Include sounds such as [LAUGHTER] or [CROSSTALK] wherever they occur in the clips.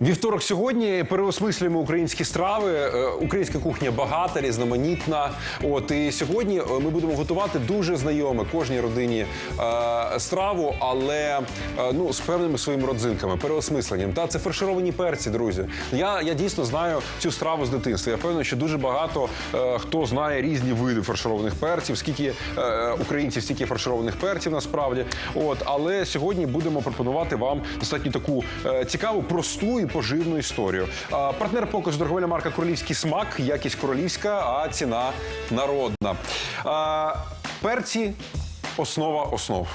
Вівторок сьогодні переосмислюємо українські страви. Е, Українська кухня багата, різноманітна. От і сьогодні е, ми будемо готувати дуже знайоме кожній родині е, страву, але е, ну з певними своїми родзинками, переосмисленням. Та це фаршировані перці, друзі. Я, я дійсно знаю цю страву з дитинства. Я впевнений, що дуже багато е, хто знає різні види фаршированих перців, скільки е, українців, стільки фаршированих перців насправді. От але сьогодні будемо пропонувати вам достатньо таку е, цікаву, просту і поживну історію. А, партнер показу торговельна марка Королівський смак, якість королівська, а ціна народна. Перці. Основа основ.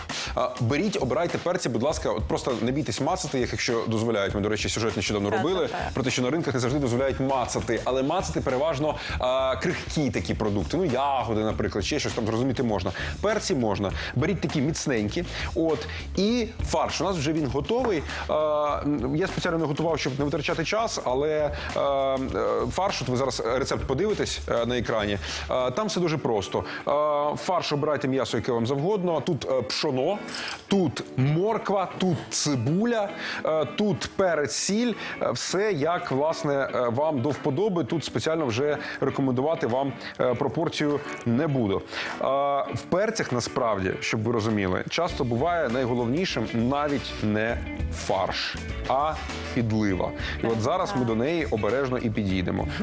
Беріть, обирайте перці, будь ласка, от просто не бійтесь мацати їх, якщо дозволяють. Ми, до речі, сюжет нещодавно Так, робили так, так. про те, що на ринках не завжди дозволяють мацати, але мацати переважно а, крихкі такі продукти. Ну, ягоди, наприклад, ще щось там зрозуміти можна. Перці можна. Беріть такі міцненькі. От і фарш. У нас вже він готовий. А, я спеціально не готував, щоб не витрачати час, але а, е, фарш, от ви зараз рецепт подивитесь е, на екрані. А, там все дуже просто. А, фарш обирайте м'ясо, яке вам завгодно. Тут е, пшоно, тут морква, тут цибуля, е, тут перець, сіль. Е, Все як власне е, вам до вподоби. Тут спеціально вже рекомендувати вам пропорцію не буду. В перцях насправді, щоб ви розуміли, часто буває найголовнішим навіть не фарш, а підлива. І от зараз ми до неї обережно і підійдемо. [LAUGHS]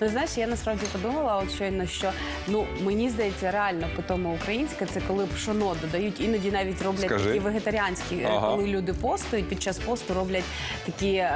Ну знаєш, я насправді подумала, от щойно, що ну мені здається, реально питомо українське це коли пшоно додають, іноді навіть роблять Скажи. такі вегетаріанські, е, Ага. коли люди постують під час посту роблять такі е,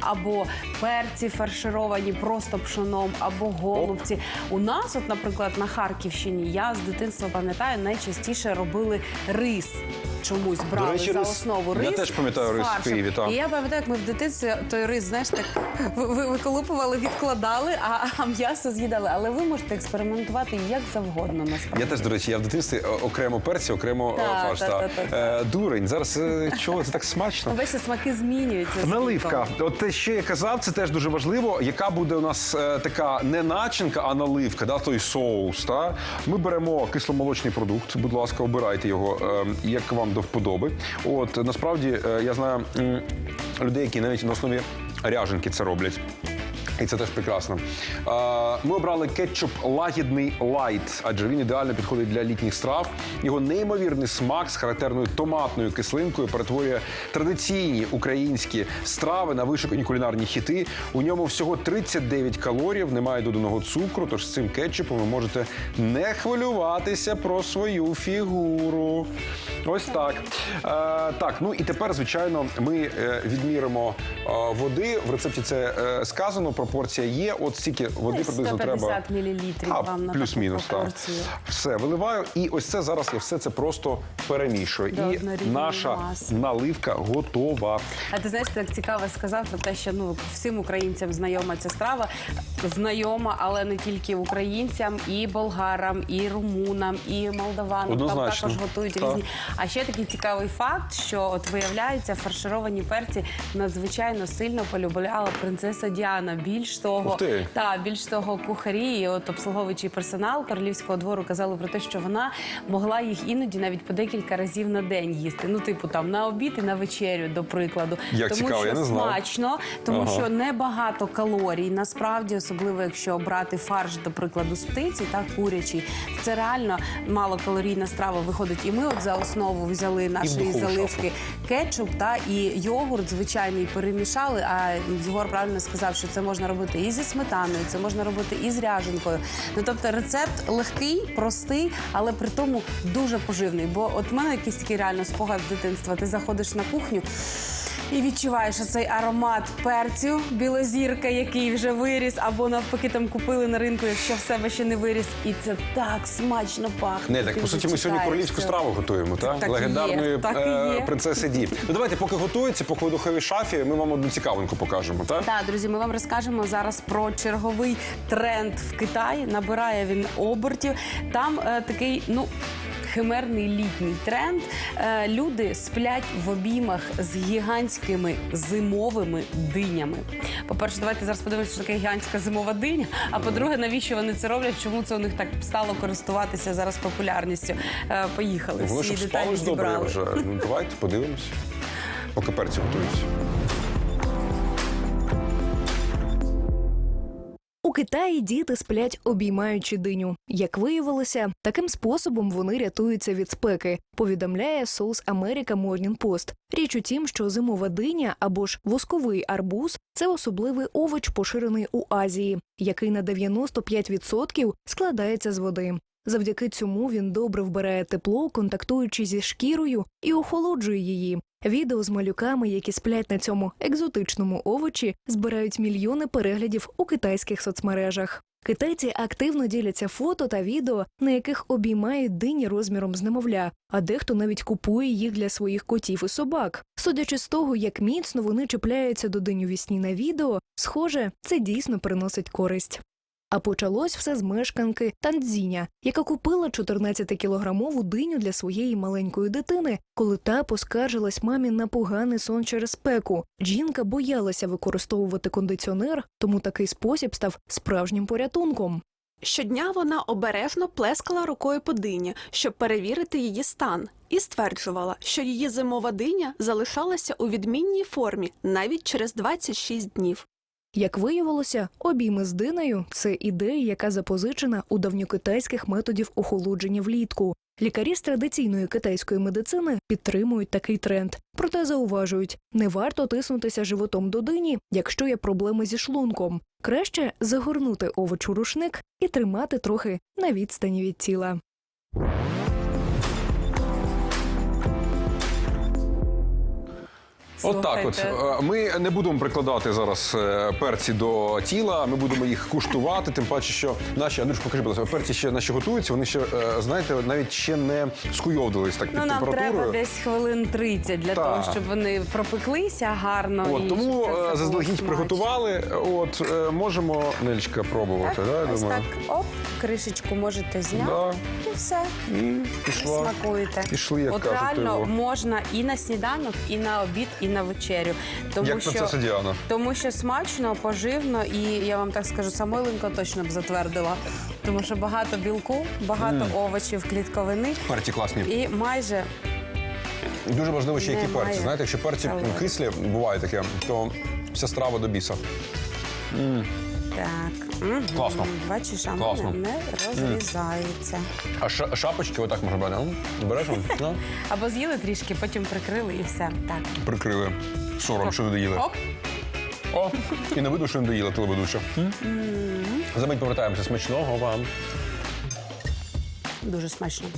або перці фаршировані просто пшоном, або голубці. У нас, от, наприклад, на Харківщині, я з дитинства пам'ятаю, найчастіше робили рис. Чомусь брали речі, за рис- основу я рис. теж пам'ятаю з рис в фаршем. Києві, так. І я пам'ятаю, як ми в дитинстві той рис, знаєш, так [LAUGHS] ви- ви- виколупували, відкладали, а, а м'ясо з'їдали. Але ви можете експериментувати як завгодно насправді. Я теж, до речі, я в дитинстві е, окремо перці, окремо е, Так, фарш. так, та. так, так. Е, Дурень, зараз е, чого це так смачно? Бачите, смаки змінюються. з Наливка. віком. От те, що я казав, це теж дуже важливо. Яка буде у нас е, така не начинка, а наливка, да, той соус. Та? Ми беремо кисломолочний продукт, будь ласка, обирайте його, е, як вам до вподоби. От насправді е, я знаю людей, які навіть на основі ряженки це роблять. І це теж прекрасно. Е, Ми обрали кетчуп лагідний лайт, адже він ідеально підходить для літніх страв. Його неймовірний смак з характерною томатною кислинкою перетворює традиційні українські страви на вишукані кулінарні хіти. У ньому всього 39 калорій, немає доданого цукру. Тож з цим кетчупом ви можете не хвилюватися про свою фігуру. Ось так. Е, так, ну і тепер, звичайно, ми е, відміримо е, води. В рецепті це е, сказано. Пропорція є. От стільки води приблизно треба. 150 мілілітрів А, вам на плюс-мінус, так. Все, виливаю. І ось це зараз я все це просто перемішую. До і наша маси. наливка готова. А ти знаєш, ти так цікаво сказав про те, що ну всім українцям знайома ця страва. Знайома, але не тільки українцям, і болгарам, і румунам, і молдаванам. Там також готують Так. різні. А ще такий цікавий факт, що от виявляється, фаршировані перці надзвичайно сильно полюбляла принцеса Діана. Більш того, та більш того, кухарі, і от обслуговуючий персонал королівського двору казали про те, що вона могла їх іноді навіть по декілька разів на день їсти. Ну, типу, там на обід і на вечерю, до прикладу. Як тому цікаво, що я не знав. смачно, тому Ага. що небагато калорій. Насправді, особливо якщо брати фарш, до прикладу, з птиці, так курячий, це реально малокалорійна страва виходить. І ми от за основу взяли нашої заливки кетчуп та і йогурт звичайний перемішали. А Єгор правильно сказав, що це можна робити і зі сметаною, це можна робити і з ряженкою. Ну тобто рецепт легкий, простий, але при тому дуже поживний. Бо от в мене якийсь такий реально спогад з дитинства. Ти заходиш на кухню. І відчуваєш цей аромат перцю, білозірка, який вже виріс, або навпаки там купили на ринку, якщо в себе ще не виріс. І це так смачно пахне. Не, так по суті, ми сьогодні королівську страву готуємо, так? Так є, Легендарної так і е, принцеси Ді. Ну давайте, поки готується, поки в духовій шафі, ми вам одну цікавинку покажемо, так? Так, друзі, ми вам розкажемо зараз про черговий тренд в Китаї. Набирає він обертів. Там е, такий, ну. Химерний літній тренд. Е, Люди сплять в обіймах з гігантськими зимовими динями. По-перше, давайте зараз подивимося, що таке гігантська зимова диня. А по-друге, навіщо вони це роблять? Чому це у них так стало користуватися зараз популярністю? Е, Поїхали. Всі деталі зібрали. вже. Ну, давайте подивимося. Поки перці готуються. Китаї діти сплять, обіймаючи диню. Як виявилося, таким способом вони рятуються від спеки. Повідомляє South America Morning Post. Річ у тім, що зимова диня або ж восковий арбуз це особливий овоч, поширений у Азії, який на 95% складається з води. Завдяки цьому він добре вбирає тепло, контактуючи зі шкірою і охолоджує її. Відео з малюками, які сплять на цьому екзотичному овочі, збирають мільйони переглядів у китайських соцмережах. Китайці активно діляться фото та відео, на яких обіймають дині розміром з немовля, а дехто навіть купує їх для своїх котів і собак. Судячи з того, як міцно вони чіпляються до динь у вісні на відео, схоже, це дійсно приносить користь. А почалось все з мешканки Тандзіня, яка купила 14-кілограмову диню для своєї маленької дитини, коли та поскаржилась мамі на поганий сон через спеку. Жінка боялася використовувати кондиціонер, тому такий спосіб став справжнім порятунком. Щодня вона обережно плескала рукою по дині, щоб перевірити її стан, і стверджувала, що її зимова диня залишалася у відмінній формі навіть через 26 днів. Як виявилося, обійми з динею це ідея, яка запозичена у давньокитайських методів охолодження влітку. Лікарі з традиційної китайської медицини підтримують такий тренд, проте зауважують, не варто тиснутися животом до дині, якщо є проблеми зі шлунком. Краще загорнути овоч у рушник і тримати трохи на відстані від тіла. От так от. Е, Ми не будемо прикладати зараз е, перці до тіла, ми будемо їх куштувати, тим паче, що наші, Андрюш, покажи, будь ласка, перці ще наші готуються, вони ще, е, знаєте, навіть ще не скуйовдились так під Ну, нам температурою. треба десь хвилин 30 для Так. того, щоб вони пропеклися гарно. і тому заздалегідь приготували. От можемо Нелічка пробувати. Так, да, я ось думаю. так, оп, кришечку можете зняти. Да. Все. І І пішла. смакуєте. Пішли, як От кажуть, реально його. можна і на сніданок, і на обід, і на вечерю. Тому Як що принцеса Діана. тому що смачно, поживно, і я вам так скажу, Самойленко точно б затвердила. Тому що багато білку, багато овочів, клітковини Перці класні. і майже Дуже важливо ще які Немає перці. Знаєте, якщо перці кислі, буває таке, то вся страва до біса. Так. Мгм. Класно. Бачиш, а в Класно. мене не розрізається. А ша- шапочки отак можна брати. М, Береш вам? Ну, [LAUGHS] Або з'їли трішки, потім прикрили і все. Так. прикрили. Сором, що не доїли. Оп. О, і не видно, що не доїла телеведуча. За мить повертаємося. Смачного вам. Дуже смачно.